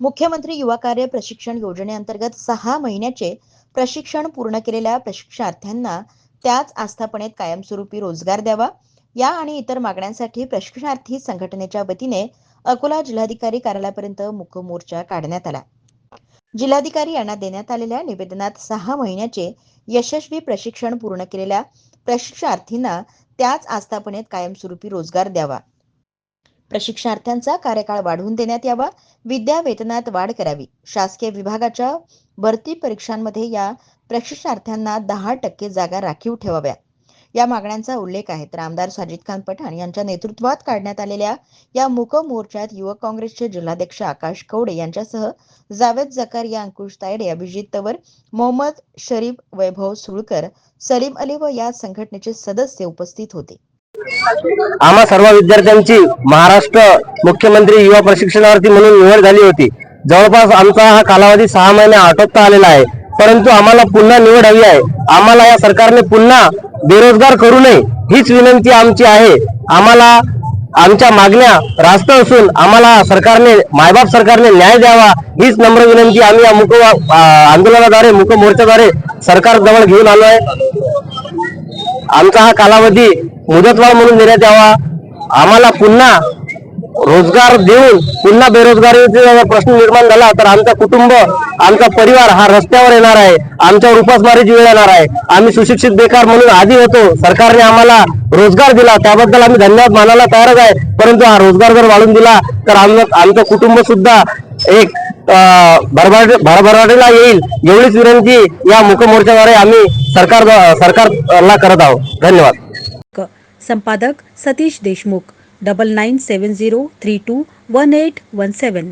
मुख्यमंत्री युवा कार्य प्रशिक्षण योजनेअंतर्गत सहा महिन्याचे प्रशिक्षण पूर्ण केलेल्या प्रशिक्षणार्थ्यांना त्याच आस्थापनेत कायमस्वरूपी रोजगार द्यावा. या आणि इतर मागण्यांसाठी प्रशिक्षणार्थी संघटनेच्या वतीने अकोला जिल्हाधिकारी कार्यालयापर्यंत मुक मोर्चा काढण्यात आला. जिल्हाधिकारी यांना देण्यात आलेल्या निवेदनात सहा महिन्याचे यशस्वी प्रशिक्षण पूर्ण केलेल्या प्रशिक्षणार्थींना त्याच आस्थापनेत कायमस्वरूपी रोजगार द्यावा. प्रशिक्षणार्थ्यांचा कार्यकाळ वाढवून देण्यात यावा. विद्या वेतनात वाढ करावी. शासकीय विभागाच्या भरती परीक्षांमध्ये या प्रशिक्षणार्थ्यांना दहा टक्के जागा राखीव ठेवाव्या. या मागण्यांचा उल्लेख आहे. तर आमदार साजिद खान पठाण यांच्या नेतृत्वात काढण्यात आलेल्या या मूक मोर्चात युवक काँग्रेसचे जिल्हाध्यक्ष आकाश कवडे यांच्यासह जावेद जकारिया अंकुश तायडे अभिजित तवर मोहम्मद शरीफ वैभव सुळकर सलीम अली व या संघटनेचे सदस्य उपस्थित होते. आम्हा सर्व विद्यार्थ्यांची महाराष्ट्र मुख्यमंत्री युवा प्रशिक्षणार्थी म्हणून निवड झाली होती. जवळपास आमचा हा कालावधी सहा महिने आटोपता आलेला आहे. परंतु आम्हाला पुन्हा निवड हवी आहे. आम्हाला या सरकारने पुन्हा बेरोजगार करू नये हीच विनंती आमची आहे. आम्हाला आमच्या मागण्या रास्त असून आम्हाला सरकारने मायबाप सरकारने न्याय द्यावा हीच नम्र विनंती आम्ही या मुक आंदोलनाद्वारे मुक मोर्चाद्वारे सरकारजवळ घेऊन आलो आहे. आमचा हा कालावधी मुदतवाढ म्हणून देण्यात यावा. आम्हाला पुन्हा रोजगार देऊन पुन्हा बेरोजगारीचा प्रश्न निर्माण झाला तर आमचा कुटुंब आमचा परिवार हा रस्त्यावर येणार आहे. आमच्यावर उपासमारीची वेळ येणार आहे. आम्ही सुशिक्षित बेकार म्हणून आधी होतो. सरकारने आम्हाला रोजगार दिला. त्याबद्दल आम्ही धन्यवाद मानायला तयारच आहे. परंतु हा रोजगार जर वाढून दिला तर आमचं आमचं कुटुंब सुद्धा एक भरभराट भरभराटीला येईल एवढीच विनंती या मुखमोर्चाद्वारे आम्ही सरकार सरकारला करत आहोत. धन्यवाद. संपादक Satish Deshmukh double nine seven zero three two one eight one seven